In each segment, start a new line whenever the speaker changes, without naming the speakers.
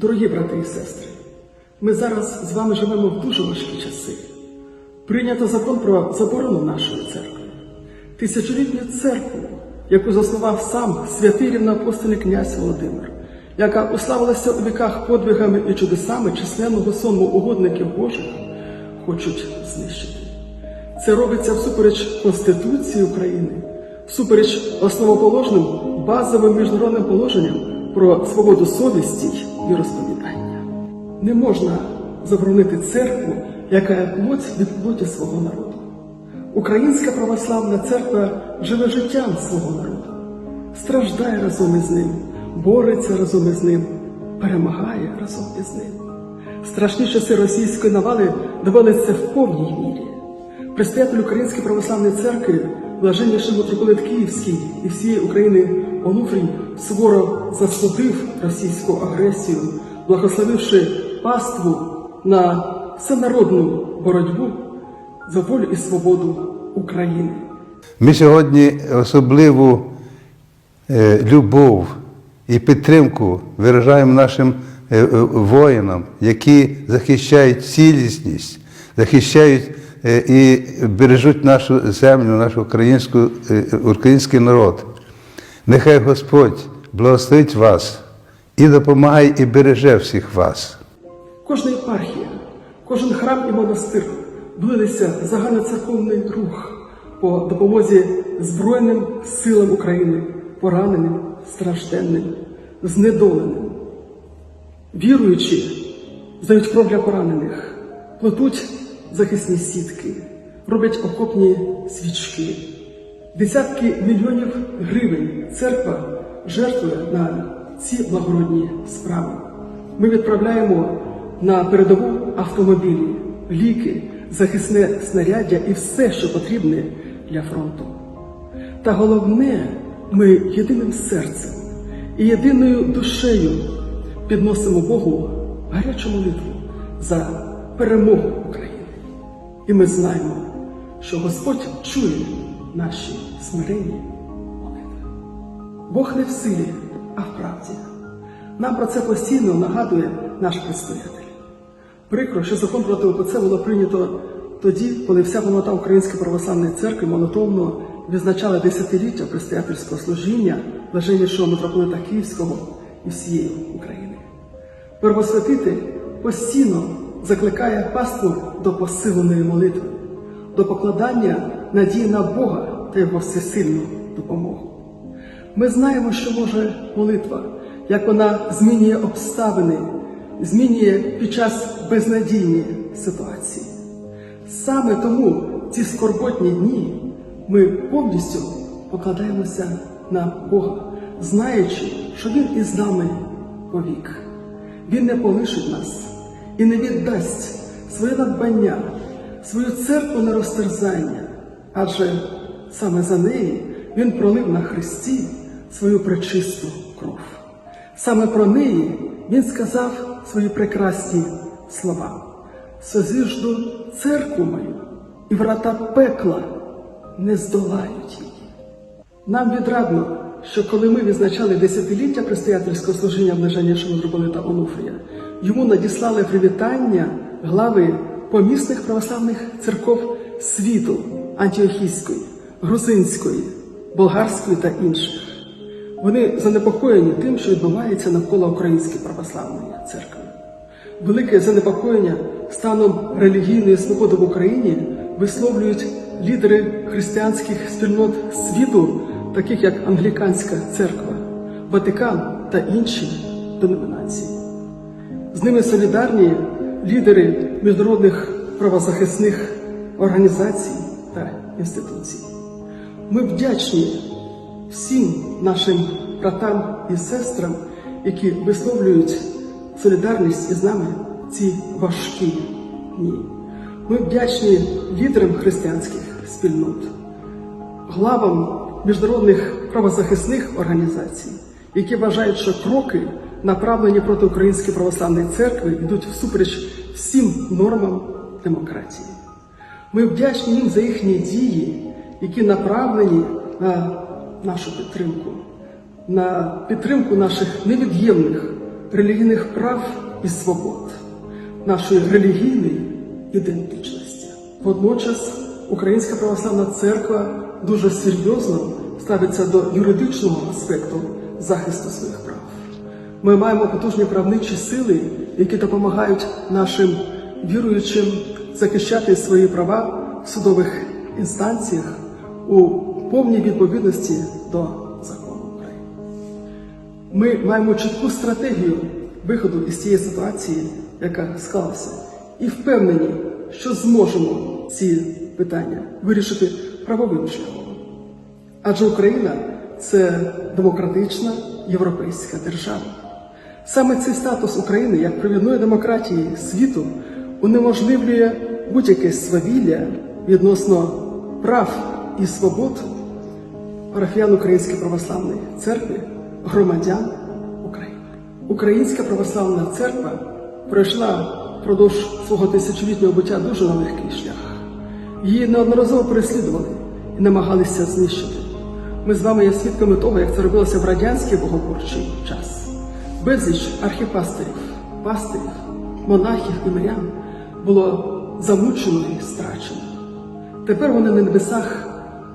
Дорогі брати і сестри, ми зараз з вами живемо в дуже важкі часи. Прийнято закон про заборону нашої церкви, тисячолітню церкву, яку заснував сам святий рівноапостольний князь Володимир, яка уславилася у віках подвигами і чудесами численного сонму угодників Божих, хочуть знищити. Це робиться всупереч Конституції України, всупереч основоположним базовим міжнародним положенням про свободу совісті і розповідання. Не можна заборонити церкву, яка плоть від плоті свого народу. Українська православна церква живе життям свого народу, страждає разом із ним, бореться разом із ним, перемагає разом із ним. Страшні часи російської навали доводиться в повній мірі. Предстоятель Української православної церкви, блаженніший митрополит Київський і всієї України Онуфрій суворо засудив російську агресію, благословивши паству на всенародну боротьбу за волю і свободу України.
Ми сьогодні особливу е, любов і підтримку виражаємо нашим е, е, воїнам, які захищають цілісність, захищають і бережуть нашу землю, наш українську, е, український народ. Нехай Господь благословить вас і допомагає, і береже всіх вас.
Кожна єпархія, кожен храм і монастир влилися в загальноцерковний рух по допомозі Збройним силам України, пораненим, стражденним, знедоленим. Віруючи, здають кров для поранених, плетуть захисні сітки, роблять окопні свічки. Десятки мільйонів гривень церква жертвує на ці благородні справи. Ми відправляємо на передову автомобілі, ліки, захисне снаряддя і все, що потрібне для фронту. Та головне, ми єдиним серцем і єдиною душею підносимо Богу гарячу молитву за перемогу України. І ми знаємо, що Господь чує наші смиренні молитви. Бог не в силі, а в правді. Нам про це постійно нагадує наш предстоятель. Прикро, що закон проти ОПЦ було прийнято тоді, коли вся повнота Української православної церкви молитовно відзначала десятиліття предстоятельського служіння блаженнішого митрополита Київського і всієї України. Первосвятитель постійно закликає паству до посиленої молитви, до покладання надії на Бога та Його всесильну допомогу. Ми знаємо, що може молитва, як вона змінює обставини, змінює під час безнадійні ситуації. Саме тому ці скорботні дні ми повністю покладаємося на Бога, знаючи, що Він із нами повік. Він не полишить нас і не віддасть своє надбання, свою церкву на розтерзання, адже саме за неї Він пролив на Христі свою пречисту кров. Саме про неї Він сказав свої прекрасні слова. Созижду церкву мою, і врата пекла не здолають її. Нам відрадно, що коли ми відзначали десятиліття предстоятельського служіння блаженнішого митрополита Онуфрія, йому надіслали привітання глави помісних православних церков світу Антіохійської, Грузинської, Болгарської та інших. Вони занепокоєні тим, що відбувається навколо Української православної церкви. Велике занепокоєння станом релігійної свободи в Україні висловлюють лідери християнських спільнот світу, таких як Англіканська церква, Ватикан та інші деномінації. З ними солідарні лідери міжнародних правозахисних організацій та інституцій. Ми вдячні всім нашим братам і сестрам, які висловлюють солідарність із нами ці важкі дні. Ми вдячні лідерам християнських спільнот, главам міжнародних правозахисних організацій, які вважають, що кроки, направлені проти Української православної церкви, йдуть всупереч всім нормам демократії. Ми вдячні їм за їхні дії, які направлені на нашу підтримку, на підтримку наших невід'ємних релігійних прав і свобод, нашої релігійної ідентичності. Водночас Українська православна церква дуже серйозно ставиться до юридичного аспекту захисту своїх прав. Ми маємо потужні правничі сили, які допомагають нашим віруючим захищати свої права в судових інстанціях у повній відповідності до закону України. Ми маємо чітку стратегію виходу із цієї ситуації, яка склалася, і впевнені, що зможемо ці питання вирішити правовим шляхом. Адже Україна це демократична європейська держава. Саме цей статус України як провідної демократії світу унеможливлює будь-яке свавілля відносно прав і свобод парафіян Української православної церкви, громадян України. Українська православна церква пройшла впродовж свого тисячолітнього буття дуже нелегкий шлях. Її неодноразово переслідували і намагалися знищити. Ми з вами є свідками того, як це робилося в радянський богоборчий час. Безліч архіпастерів, пастирів, монахів і мирян було замучено і страчено. Тепер вони на небесах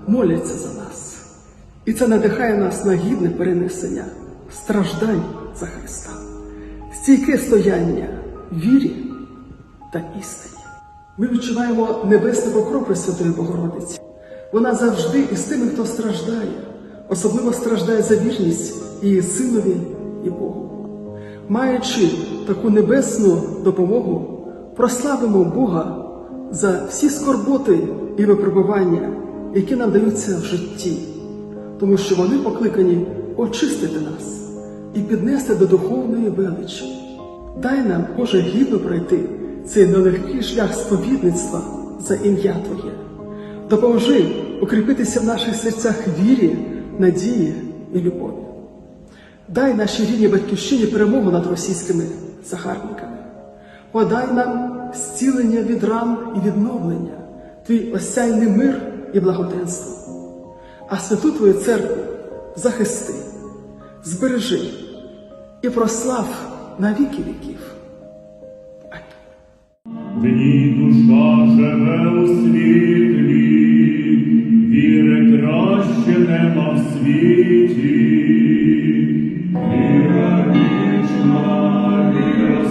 моляться за нас. І це надихає нас на гідне перенесення страждань за Христа, стійке стояння вірі та істині. Ми відчуваємо небесний покров Пресвятої Богородиці. Вона завжди із тими, хто страждає, особливо страждає за вірність і синові, і Богу. Маючи таку небесну допомогу, прославимо Бога за всі скорботи і випробування, які нам даються в житті, тому що вони покликані очистити нас і піднести до духовної величі. Дай нам, Боже, гідно пройти цей нелегкий шлях сповідництва за ім'я Твоє. Допоможи укріпитися в наших серцях вірі, надії і любові. Дай нашій рідній батьківщині перемогу над російськими загарбниками. Подай нам зцілення від ран і відновлення, твій осяйний мир і благоденство. А святу Твою церкву захисти, збережи і прослав на віки віків.
Ній душа живе у світлі, віри краще нема в світі. Here I is my dear.